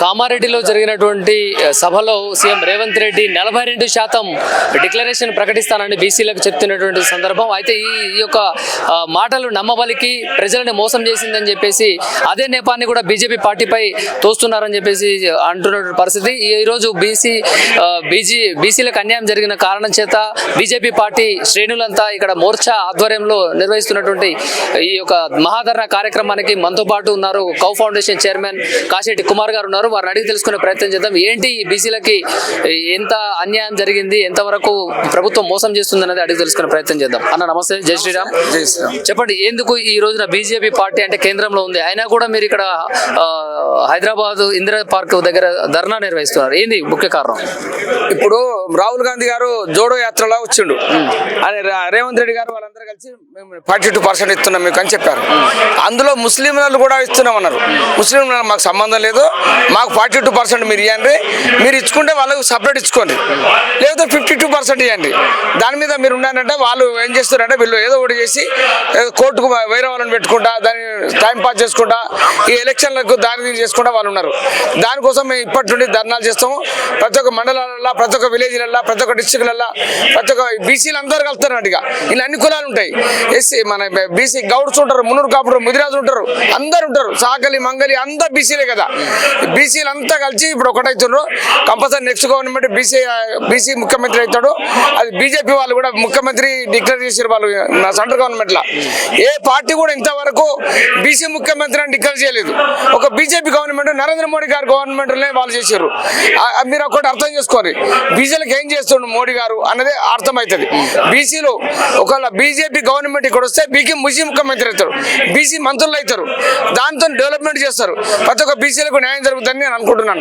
కామారెడ్డిలో జరిగినటువంటి సభలో సీఎం రేవంత్ రెడ్డి నలభై రెండు శాతం డిక్లరేషన్ ప్రకటిస్తానని బీసీలకు చెప్తున్నటువంటి సందర్భం. అయితే ఈ ఈ యొక్క మాటలు నమ్మబలికి ప్రజలను మోసం చేసిందని చెప్పేసి అదే నేపాన్ని కూడా బీజేపీ పార్టీపై తోస్తున్నారని చెప్పేసి అంటున్నటువంటి పరిస్థితి. ఈరోజు బీసీ బీజీ బీసీలకు అన్యాయం జరిగిన కారణం చేత బీజేపీ పార్టీ శ్రేణులంతా ఇక్కడ మోర్చా ఆధ్వర్యంలో నిర్వహిస్తున్నటువంటి ఈ యొక్క మహాధరణ కార్యక్రమానికి మనతో పాటు ఉన్నారు. Cow foundation chairman Kasetti Kumar గారు ఉన్నారు. వారిని అడిగి తెలుసుకునే ప్రయత్నం చేద్దాం. ఏంటి ఈ బీసీలకి ఎంత అన్యాయం జరిగింది? ఎంతవరకు ప్రభుత్వం మోసం చేస్తుంది అనేది అడిగి తెలుసుకునే ప్రయత్నం చేద్దాం. అన్న నమస్తే. జై శ్రీరామ్. జై శ్రీరామ్. చెప్పండి ఎందుకు ఈ రోజున బీజేపీ పార్టీ అంటే కేంద్రంలో ఉంది? అయినా కూడా మీరు ఇక్కడ హైదరాబాద్ ఇందిరా పార్క్ దగ్గర ధర్నా నిర్వహిస్తున్నారు. ఏంది ముఖ్య కారణం? ఇప్పుడు రాహుల్ గాంధీ గారు జోడో యాత్రలో వచ్చిండు. అని రేవంత్ రెడ్డి గారు వాళ్ళందరూ కలిసి మేము ఫార్టీ టూ పర్సెంట్ ఇస్తున్నాం మీకు అని చెప్పారు. అందులో ముస్లిం వాళ్ళు కూడా ఇస్తున్నాం అన్నారు ముస్లిం వాళ్ళు మాకు సంబంధం లేదు. మాకు ఫార్టీ టూ పర్సెంట్ మీరు ఇవ్వండి మీరు ఇచ్చుకుంటే వాళ్ళకు సపరేట్ ఇచ్చుకోండి. లేకపోతే ఫిఫ్టీ టూ పర్సెంట్ ఇవ్వండి దాని మీద మీరు ఉన్నారంటే వాళ్ళు ఏం చేస్తారంటే వీళ్ళు ఏదో ఒకటి చేసి కోర్టుకు వేరే వాళ్ళని పెట్టుకుంటా దాన్ని టైం పాస్ చేసుకుంటా ఈ ఎలక్షన్లకు దారి చేసుకుంటా వాళ్ళు ఉన్నారు. దానికోసం మేము ఇప్పటి నుండి ధర్నాలు చేస్తాము. ప్రతి ఒక్క మండలాలలో ప్రతి ఒక్క విలేజ్లల్లో ప్రతి ఒక్క డిస్టిక్లల్లో ప్రతి ఒక్క బీసీలు అందరూ కలుస్తారు ఇక ఇలా అన్ని కులాలు ఉంటాయి. ఎస్సీ మన బీసీ గౌడ్స్ ఉంటారు మునూరు కాపుడు ముదిరాజు ఉంటారు అందరు ఉంటారు. సాకలి మంగలి అంతా బీసీలే కదా. బీసీలు అంతా కలిసి ఇప్పుడు ఒకటైతున్నారు compulsory next government BC BC ముఖ్యమంత్రి అవుతాడు. అది బీజేపీ వాళ్ళు కూడా ముఖ్యమంత్రి డిక్లేర్ చేసారు వాళ్ళు నా సెంట్రల్ గవర్నమెంట్ లా ఏ పార్టీ కూడా ఇంతవరకు బీసీ ముఖ్యమంత్రి అని డిక్లేర్ చేయలేదు. ఒక బీజేపీ గవర్నమెంట్ నరేంద్ర మోడీ గారు గవర్నమెంట్ వాళ్ళు చేశారు మీరు ఒకటి అర్థం చేసుకోండి బీసీలకు ఏం చేస్తుండ్రు మోడీ గారు అన్నది అర్థమవుతుంది బీసీలు ఒకవేళ బీజేపీ గవర్నమెంట్ ఇక్కడ వస్తే బీకి ముస్లిం ముఖ్యమంత్రి అవుతారు. బీసీ మంత్రులు అవుతారు. దాంతో డెవలప్మెంట్ చేస్తారు. ప్రతి ఒక్క బీసీలకు న్యాయం జరుగుతుంది. అని నేను అనుకుంటున్నాను.